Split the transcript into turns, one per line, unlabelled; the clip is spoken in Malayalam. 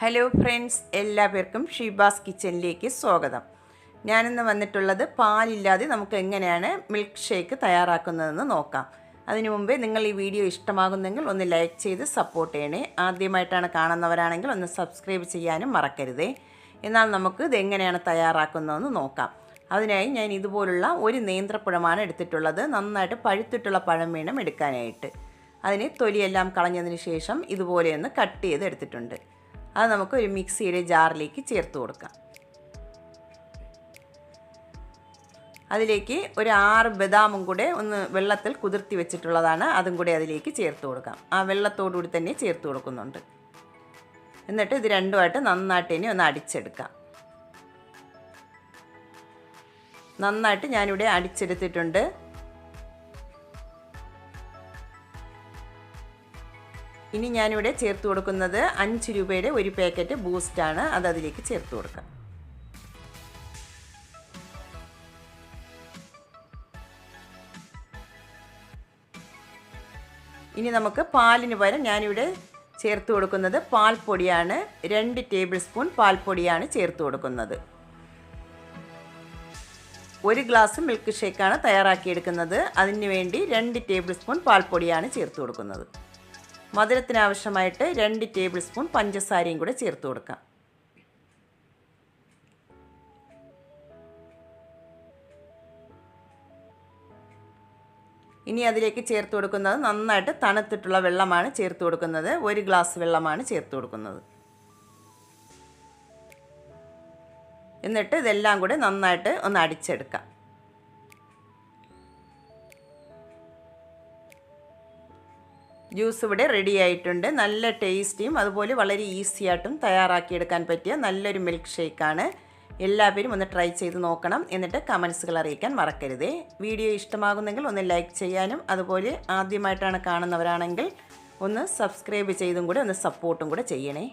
ഹലോ ഫ്രണ്ട്സ് എല്ലാവർക്കും ഷീബാസ് കിച്ചണിലേക്ക് സ്വാഗതം. ഞാനിന്ന് വന്നിട്ടുള്ളത് പാലില്ലാതെ നമുക്ക് എങ്ങനെയാണ് മിൽക്ക് ഷേക്ക് തയ്യാറാക്കുന്നതെന്ന് നോക്കാം. അതിനു മുമ്പേ നിങ്ങൾ ഈ വീഡിയോ ഇഷ്ടമാകുന്നെങ്കിൽ ഒന്ന് ലൈക്ക് ചെയ്ത് സപ്പോർട്ട് ചെയ്യണേ. ആദ്യമായിട്ടാണ് കാണുന്നവരാണെങ്കിൽ ഒന്ന് സബ്സ്ക്രൈബ് ചെയ്യാനും മറക്കരുതേ. എന്നാൽ നമുക്ക് ഇത് എങ്ങനെയാണ് തയ്യാറാക്കുന്നതെന്ന് നോക്കാം. അതിനായി ഞാൻ ഇതുപോലുള്ള ഒരു നേന്ത്രപ്പഴമാണ് എടുത്തിട്ടുള്ളത്. നന്നായിട്ട് പഴുത്തിട്ടുള്ള പഴം വേണം എടുക്കാനായിട്ട്. അതിന് തൊലിയെല്ലാം കളഞ്ഞതിന് ശേഷം ഇതുപോലെ ഒന്ന് കട്ട് ചെയ്ത് എടുത്തിട്ടുണ്ട് അത് നമുക്ക് ഒരു മിക്സിയുടെ ജാറിലേക്ക് ചേർത്ത് കൊടുക്കാം. അതിലേക്ക് ഒരു ആറ് ബദാമും കൂടെ ഒന്ന് വെള്ളത്തിൽ കുതിർത്തി വെച്ചിട്ടുള്ളതാണ്. അതും കൂടെ അതിലേക്ക് ചേർത്ത് കൊടുക്കാം. ആ വെള്ളത്തോടുകൂടി തന്നെ ചേർത്ത് കൊടുക്കുന്നുണ്ട്. എന്നിട്ട് ഇത് രണ്ടുമായിട്ട് നന്നായിട്ട് ഇനി ഒന്ന് അടിച്ചെടുക്കാം. നന്നായിട്ട് ഞാനിവിടെ അടിച്ചെടുത്തിട്ടുണ്ട്. ഇനി ഞാനിവിടെ ചേർത്ത് കൊടുക്കുന്നത് അഞ്ച് രൂപയുടെ ഒരു പാക്കറ്റ് ബൂസ്റ്റാണ് അത് അതിലേക്ക് ചേർത്ത് കൊടുക്കാം. ഇനി നമുക്ക് പാലിന് പകരം ഞാനിവിടെ ചേർത്ത് കൊടുക്കുന്നത് പാൽപ്പൊടിയാണ്. രണ്ട് ടേബിൾ സ്പൂൺ പാൽപ്പൊടിയാണ് ചേർത്ത് കൊടുക്കുന്നത്. ഒരു ഗ്ലാസ് മിൽക്ക് ഷേക്കാണ് തയ്യാറാക്കിയെടുക്കുന്നത്. അതിന് വേണ്ടി രണ്ട് ടേബിൾ സ്പൂൺ പാൽപ്പൊടിയാണ് ചേർത്ത് കൊടുക്കുന്നത്. മധുരത്തിന് ആവശ്യമായിട്ട് രണ്ട് ടേബിൾ സ്പൂൺ പഞ്ചസാരയും കൂടെ ചേർത്ത് കൊടുക്കാം. ഇനി അതിലേക്ക് ചേർത്ത് കൊടുക്കുന്നത് നന്നായിട്ട് തണുത്തിട്ടുള്ള വെള്ളമാണ് ചേർത്ത് കൊടുക്കുന്നത്. ഒരു ഗ്ലാസ് വെള്ളമാണ് ചേർത്ത് കൊടുക്കുന്നത്. എന്നിട്ട് ഇതെല്ലാം കൂടെ നന്നായിട്ട് ഒന്ന് അടിച്ചെടുക്കാം. ജ്യൂസ് ഇവിടെ റെഡി ആയിട്ടുണ്ട്. നല്ല ടേസ്റ്റിയും അതുപോലെ വളരെ ഈസി ആയിട്ടും തയ്യാറാക്കിയെടുക്കാൻ പറ്റിയ നല്ലൊരു മിൽക്ക് ഷേക്കാണ് എല്ലാവരും ഒന്ന് ട്രൈ ചെയ്ത് നോക്കണം എന്നിട്ട് കമൻസുകൾ അറിയിക്കാൻ മറക്കരുതേ. വീഡിയോ ഇഷ്ടമാകുന്നെങ്കിൽ ഒന്ന് ലൈക്ക് ചെയ്യാനും അതുപോലെ ആദ്യമായിട്ടാണ് കാണുന്നവരാണെങ്കിൽ ഒന്ന് സബ്സ്ക്രൈബ് ചെയ്തും കൂടെ ഒന്ന് സപ്പോർട്ടും കൂടെ ചെയ്യണേ.